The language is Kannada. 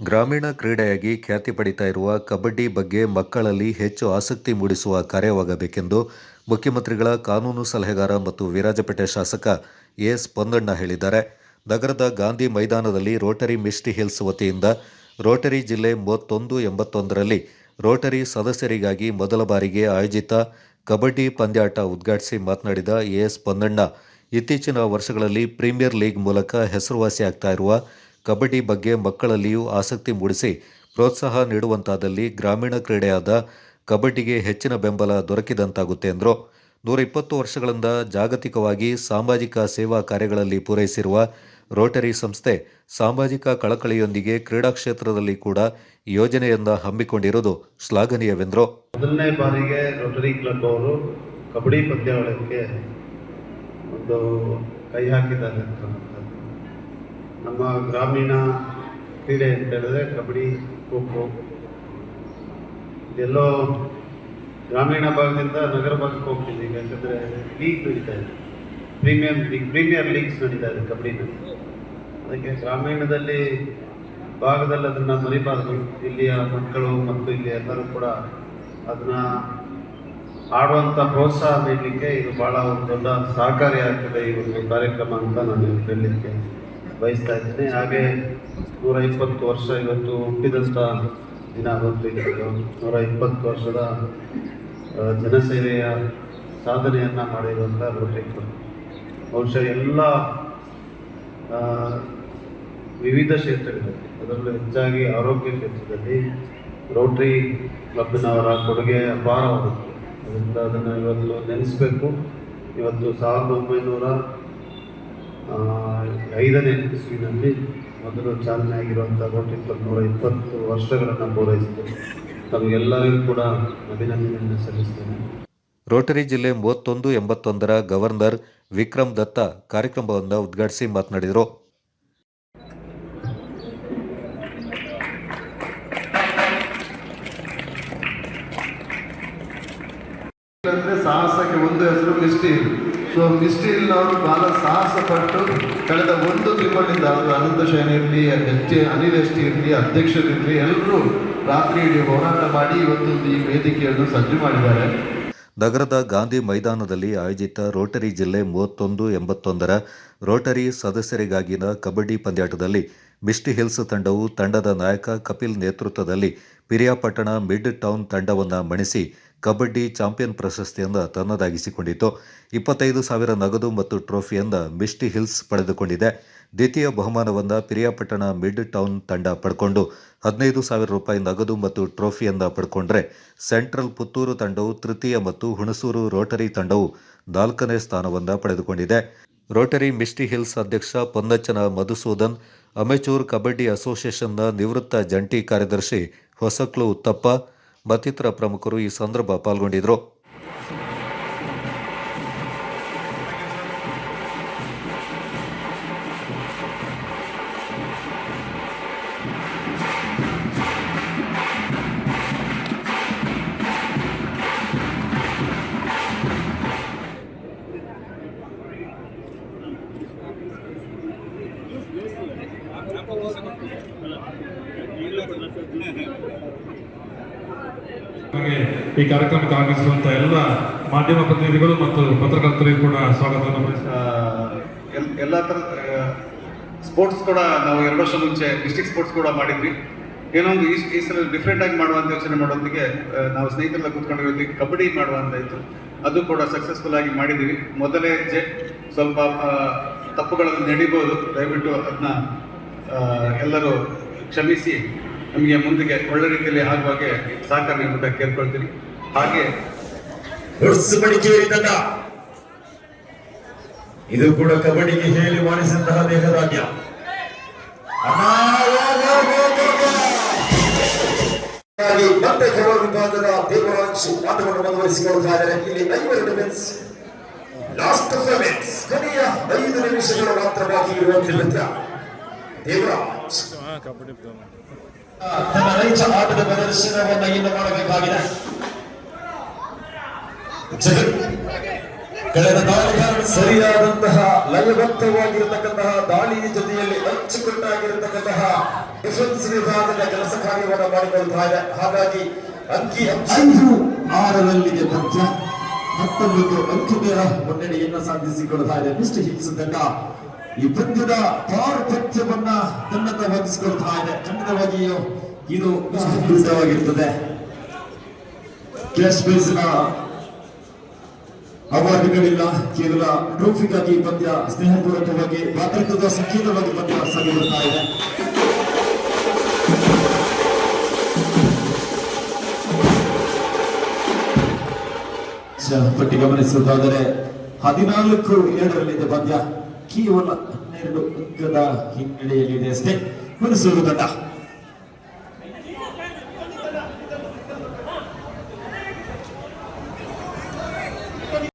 ಗ್ರಾಮೀಣ ಕ್ರೀಡೆಯಾಗಿ ಖ್ಯಾತಿ ಪಡಿತಾ ಇರುವ ಕಬಡ್ಡಿ ಬಗ್ಗೆ ಮಕ್ಕಳಲ್ಲಿ ಹೆಚ್ಚು ಆಸಕ್ತಿ ಮೂಡಿಸುವ ಕಾರ್ಯವಾಗಬೇಕೆಂದು ಮುಖ್ಯಮಂತ್ರಿಗಳ ಕಾನೂನು ಸಲಹೆಗಾರ ಮತ್ತು ವಿರಾಜಪೇಟೆ ಶಾಸಕ ಎಸ್. ಪೊನ್ನಣ್ಣ ಹೇಳಿದ್ದಾರೆ. ನಗರದ ಗಾಂಧಿ ಮೈದಾನದಲ್ಲಿ ರೋಟರಿ ಮಿಸ್ಟಿ ಹಿಲ್ಸ್ ವತಿಯಿಂದ ರೋಟರಿ ಜಿಲ್ಲೆ ಮೂವತ್ತೊಂದು ಎಂಬತ್ತೊಂದರಲ್ಲಿ ರೋಟರಿ ಸದಸ್ಯರಿಗಾಗಿ ಮೊದಲ ಬಾರಿಗೆ ಆಯೋಜಿತ ಕಬಡ್ಡಿ ಪಂದ್ಯಾಟ ಉದ್ಘಾಟಿಸಿ ಮಾತನಾಡಿದ ಎಸ್. ಪೊನ್ನಣ್ಣ, ಇತ್ತೀಚಿನ ವರ್ಷಗಳಲ್ಲಿ ಪ್ರೀಮಿಯರ್ ಲೀಗ್ ಮೂಲಕ ಹೆಸರುವಾಸಿಯಾಗ್ತಾ ಇರುವ ಕಬಡ್ಡಿ ಬಗ್ಗೆ ಮಕ್ಕಳಲ್ಲಿಯೂ ಆಸಕ್ತಿ ಮೂಡಿಸಿ ಪ್ರೋತ್ಸಾಹ ನೀಡುವಂತಾದಲ್ಲಿ ಗ್ರಾಮೀಣ ಕ್ರೀಡೆಯಾದ ಕಬಡ್ಡಿಗೆ ಹೆಚ್ಚಿನ ಬೆಂಬಲ ದೊರಕಿದಂತಾಗುತ್ತೆ ಎಂದರು ನೂರ ಇಪ್ಪತ್ತು ವರ್ಷಗಳಿಂದ ಜಾಗತಿಕವಾಗಿ ಸಾಮಾಜಿಕ ಸೇವಾ ಕಾರ್ಯಗಳಲ್ಲಿ ಪೂರೈಸಿರುವ ರೋಟರಿ ಸಂಸ್ಥೆ ಸಾಮಾಜಿಕ ಕಳಕಳಿಯೊಂದಿಗೆ ಕ್ರೀಡಾ ಕ್ಷೇತ್ರದಲ್ಲಿ ಕೂಡ ಯೋಜನೆಯಿಂದ ಹಮ್ಮಿಕೊಂಡಿರುವುದು ಶ್ಲಾಘನೀಯವೆಂದರು ಮೊದಲನೇ ಬಾರಿಗೆ ರೋಟರಿ ಕ್ಲಬ್ ಅವರು ಕಬಡ್ಡಿ ಪಂದ್ಯಾವಳಿಗೆ ಒಂದು ಕೈ ಹಾಕಿದ್ದಾರೆ. ನಮ್ಮ ಗ್ರಾಮೀಣ ಕ್ರೀಡೆ ಅಂತ ಹೇಳಿದ್ರೆ ಕಬಡ್ಡಿ, ಖೋ ಖೋ. ಇದೆಲ್ಲೋ ಗ್ರಾಮೀಣ ಭಾಗದಿಂದ ನಗರ ಭಾಗಕ್ಕೆ ಹೋಗ್ತಿದೆ. ಈಗ ಯಾಕಂದರೆ ಲೀಗ್ ನಡೀತಾ ಇದೆ. ಪ್ರೀಮಿಯಂ ಲೀಗ್ ಪ್ರೀಮಿಯರ್ ಲೀಗ್ಸ್ ನಡೀತಾ ಇದೆ ಕಬಡ್ಡಿನಲ್ಲಿ ಅದಕ್ಕೆ ಗ್ರಾಮೀಣದಲ್ಲಿ ಭಾಗದಲ್ಲಿ ಅದನ್ನು ಮರಿಬಾರ್ದು. ಇಲ್ಲಿಯ ಮಕ್ಕಳು ಮತ್ತು ಇಲ್ಲಿ ಎಲ್ಲರೂ ಕೂಡ ಅದನ್ನ ಆಡುವಂಥ ಪ್ರೋತ್ಸಾಹ ನೀಡಲಿಕ್ಕೆ ಇದು ಭಾಳ ಒಂದು ದೊಡ್ಡ ಸಹಕಾರಿ ಆಗ್ತದೆ ಈ ಒಂದು ಕಾರ್ಯಕ್ರಮ ಅಂತ ನಾನು ಹೇಳಲಿಕ್ಕೆ ಬಯಸ್ತಾ ಇದ್ದೇನೆ. ಹಾಗೆ ನೂರ ಇಪ್ಪತ್ತು ವರ್ಷ ಇವತ್ತು ಹುಟ್ಟಿದಂಥ ದಿನ ಬಂತು ನೂರ ಇಪ್ಪತ್ತು ವರ್ಷದ ಜನಸೇವೆಯ ಸಾಧನೆಯನ್ನು ಮಾಡಿರುವಂಥ ಕ್ಲಬ್ ಬಹುಶಃ ಎಲ್ಲ ವಿವಿಧ ಕ್ಷೇತ್ರಗಳಲ್ಲಿ, ಅದರಲ್ಲೂ ಹೆಚ್ಚಾಗಿ ಆರೋಗ್ಯ ಕ್ಷೇತ್ರದಲ್ಲಿ ರೋಟ್ರಿ ಕ್ಲಬ್ನವರ ಕೊಡುಗೆ ಅಪಾರವಾಗುತ್ತೆ ಅದರಿಂದ ಅದನ್ನು ಇವತ್ತು ನೆನೆಸಬೇಕು. ಇವತ್ತು ಸಾವಿರದ ಒಂಬೈನೂರ ಐದನೇ ಇಸ್ವಿನಲ್ಲಿ ಮೊದಲು ಚಾಲನೆ ಆಗಿರುವಂಥ ರೋಟರಿ ಕ್ಲಬ್ ನೂರ ಇಪ್ಪತ್ತು ವರ್ಷಗಳನ್ನು ಪೂರೈಸಿದೆ ತಮಗೆಲ್ಲರಿಗೂ ಕೂಡ ಅಭಿನಂದನೆಯನ್ನು ಸಲ್ಲಿಸ್ತೇನೆ. ರೋಟರಿ ಜಿಲ್ಲೆ ಮೂವತ್ತೊಂದು ಎಂಬತ್ತೊಂದರ ಗವರ್ನರ್ ವಿಕ್ರಮ್ ದತ್ತ ಕಾರ್ಯಕ್ರಮವನ್ನು ಉದ್ಘಾಟಿಸಿ ಮಾತನಾಡಿದರು. ಸಾಹಸಕ್ಕೆ ಒಂದು ಹೆಸರು Misty Hill so Misty Hill ಅವರು ಬಹಳ ಸಾಹಸ ಪಟ್ಟು ಕಳೆದ ಒಂದು ತಿಂಗಳಿಂದ ಅವರು ಅನಂತ ಶಯನ ಇರಲಿ ಎಚ್ ಅನಿಲ್ ಇರಲಿ ಅಧ್ಯಕ್ಷರಿರಲಿ ಎಲ್ಲರೂ ರಾತ್ರಿ ಇಡೀ ಹೋರಾಟ ಮಾಡಿ ಇವತ್ತು ಈ ವೇದಿಕೆಯನ್ನು ಸಜ್ಜು ಮಾಡಿದ್ದಾರೆ. ನಗರದ ಗಾಂಧಿ ಮೈದಾನದಲ್ಲಿ ಆಯೋಜಿತ ರೋಟರಿ ಜಿಲ್ಲೆ ಮೂವತ್ತೊಂದು ಎಂಬತ್ತೊಂದರ ರೋಟರಿ ಸದಸ್ಯರಿಗಾಗಿನ ಕಬಡ್ಡಿ ಪಂದ್ಯಾಟದಲ್ಲಿ ಮಿಸ್ಟಿ ಹಿಲ್ಸ್ ತಂಡವು ತಂಡದ ನಾಯಕ ಕಪಿಲ್ ನೇತೃತ್ವದಲ್ಲಿ ಪಿರಿಯಾಪಟ್ಟಣ ಮಿಡ್ ಟೌನ್ ತಂಡವನ್ನು ಮಣಿಸಿ ಕಬಡ್ಡಿ ಚಾಂಪಿಯನ್ ಪ್ರಶಸ್ತಿಯನ್ನು ತನ್ನದಾಗಿಸಿಕೊಂಡಿತು ಇಪ್ಪತ್ತೈದು ಸಾವಿರ ನಗದು ಮತ್ತು ಟ್ರೋಫಿಯನ್ನು ಮಿಸ್ಟಿ ಹಿಲ್ಸ್ ಪಡೆದುಕೊಂಡಿದೆ. ದ್ವಿತೀಯ ಬಹುಮಾನವನ್ನು ಪಿರಿಯಾಪಟ್ಟಣ ಮಿಡ್ ಟೌನ್ ತಂಡ ಪಡ್ಕೊಂಡು ಹದಿನೈದು ಸಾವಿರ ರೂಪಾಯಿ ನಗದು ಮತ್ತು ಟ್ರೋಫಿಯನ್ನು ಪಡ್ಕೊಂಡ್ರೆ ಸೆಂಟ್ರಲ್ ಪುತ್ತೂರು ತಂಡವು ತೃತೀಯ ಮತ್ತು ಹುಣಸೂರು ರೋಟರಿ ತಂಡವು ನಾಲ್ಕನೇ ಸ್ಥಾನವನ್ನು ಪಡೆದುಕೊಂಡಿದೆ. ರೋಟರಿ ಮಿಸ್ಟಿ ಹಿಲ್ಸ್ ಅಧ್ಯಕ್ಷ ಪೊನ್ನಚ್ಚನ ಮಧುಸೂದನ್, ಅಮೆಚೂರ್ ಕಬಡ್ಡಿ ಅಸೋಸಿಯೇಷನ್ನ ನಿವೃತ್ತ ಜಂಟಿ ಕಾರ್ಯದರ್ಶಿ ಹೊಸಕ್ಲು ಉತ್ತಪ್ಪ ಮತ್ತಿತರ ಪ್ರಮುಖರು ಈ ಸಂದರ್ಭ ಪಾಲ್ಗೊಂಡಿದ್ದರು. ಈ ಕಾರ್ಯಕ್ರಮಕ್ಕೆ ಆಗಮಿಸುವಂತ ಎಲ್ಲ ಮಾಧ್ಯಮ ಪ್ರತಿನಿಧಿಗಳು ಮತ್ತು ಪತ್ರಕರ್ತರಿಗೆ ಕೂಡ ಸ್ವಾಗತವನ್ನು ಎಲ್ಲ ಥರದ ಸ್ಪೋರ್ಟ್ಸ್ ಕೂಡ ನಾವು ಎರಡು ವರ್ಷ ಮುಂಚೆ ಡಿಸ್ಟಿಕ್ ಸ್ಪೋರ್ಟ್ಸ್ ಕೂಡ ಮಾಡಿದ್ವಿ. ಏನೋ ಒಂದು ಈ ಸಲ ಡಿಫ್ರೆಂಟ್ ಆಗಿ ಮಾಡುವಂತ ಯೋಚನೆ ಮಾಡೋದಕ್ಕೆ ನಾವು ಸ್ನೇಹಿತರೆಲ್ಲ ಕೂತ್ಕೊಂಡಿರೋದಕ್ಕೆ ಕಬಡ್ಡಿ ಮಾಡುವಂತ ಇತ್ತು. ಅದು ಕೂಡ ಸಕ್ಸಸ್ಫುಲ್ ಆಗಿ ಮಾಡಿದ್ವಿ ಮೊದಲೇ ಜೆ ಸ್ವಲ್ಪ ತಪ್ಪುಗಳನ್ನು ನಡಿಬೋದು. ದಯವಿಟ್ಟು ಅದನ್ನ ಎಲ್ಲರೂ ಕ್ಷಮಿಸಿ ನಮಗೆ ಮುಂದಕ್ಕೆ ಒಳ್ಳೆ ರೀತಿಯಲ್ಲಿ ಆಗುವಾಗೆ ಸಹಕಾರ ನೀಡಬೇಕಾಗಿ ಕೇಳ್ಕೊಳ್ತೀನಿ. ಹಾಗೆ ಇದು ಕೂಡ ಕಬಡ್ಡಿಗೆ ಹೇಳಿ ಮಾಡಿಸಿದಂತಹ ದೇಹದಾಗ್ಯ ಮತ್ತೆ ದೇವರಾಜ್ ಆಟವನ್ನು ಮುಂದುವರಿಸಿಕೊಳ್ತಾ ಇದ್ದಾರೆ. ಇಲ್ಲಿ ಐವರು ಡಿಫೆನ್ಸ್ ಲಾಸ್ಟ್ ಕೊನೆಯ ಐದು ನಿಮಿಷಗಳು ಮಾತ್ರವಾಗಿ ಬಾಕಿ ಇರುವಂತ ನೃತ್ಯ ತನ್ನ ಆಟದ ಪ್ರದರ್ಶನವನ್ನು ಇನ್ನು ಮಾಡಬೇಕಾಗಿದೆ. ಕಳೆದ ದಾಳಿಗಾರರು ಸರಿಯಾದಂತಹ ಲಯಬದ್ಧವಾಗಿರತಕ್ಕಂತಹ ದಾಳಿ ಜೊತೆಯಲ್ಲಿ ಅಚ್ಚುಕಟ್ಟಾಗಿರತಕ್ಕಂತಹ ಡಿಫೆನ್ಸ್ ವಿಭಾಗದ ಕೆಲಸ ಕಾರ್ಯವನ್ನು ಮಾಡಿಕೊಳ್ತಾ ಇದೆ ಹಾಗಾಗಿ ಅಂಕಿ ಐದು ಆರರಲ್ಲಿಗೆ ಪಂಚ ಹತ್ತೊಂಬತ್ತು ಅಂಕಗಳ ಮುನ್ನಡೆಯನ್ನು ಸಾಧಿಸಿಕೊಳ್ತಾ ಇದೆ. ಮಿಸ್ಟರ್ ಹಿಲ್ಸ್ ತಂಡ. ಈ ಪಂದ್ಯದ ಪಾರುಪತ್ಯವನ್ನ ತನ್ನತ್ತ ವಹಿಸಿಕೊಳ್ತಾ ಇದೆ. ಖಂಡಿತವಾಗಿಯೂ ಇದು ವಿರುದ್ಧವಾಗಿರ್ತದೆ ಕ್ಯಾಶ್ನ ಅವಾರ್ಡ್ಗಳಿಲ್ಲ. ಕೇವಲ ಟ್ರೋಫಿಗಾಗಿ ಪಂದ್ಯ ಸ್ನೇಹಪೂರ್ವಕವಾಗಿ ಭಾತೃತ್ವದ ಸಂಕೇತವಾಗಿ ಪಂದ್ಯ ಸಾಗಿರುತ್ತಾ ಇದೆ. ಪಟ್ಟಿ ಗಮನಿಸುವುದಾದರೆ ಹದಿನಾಲ್ಕು ಎರಡರಲ್ಲಿದೆ ಪಂದ್ಯ. ಕೇವಲ ಹನ್ನೆರಡು ಅಂಕದ ಹಿನ್ನಡೆಯಲ್ಲಿದೆ ಅಷ್ಟೇ ಮನಸ್ಸೂರು ತಂಡ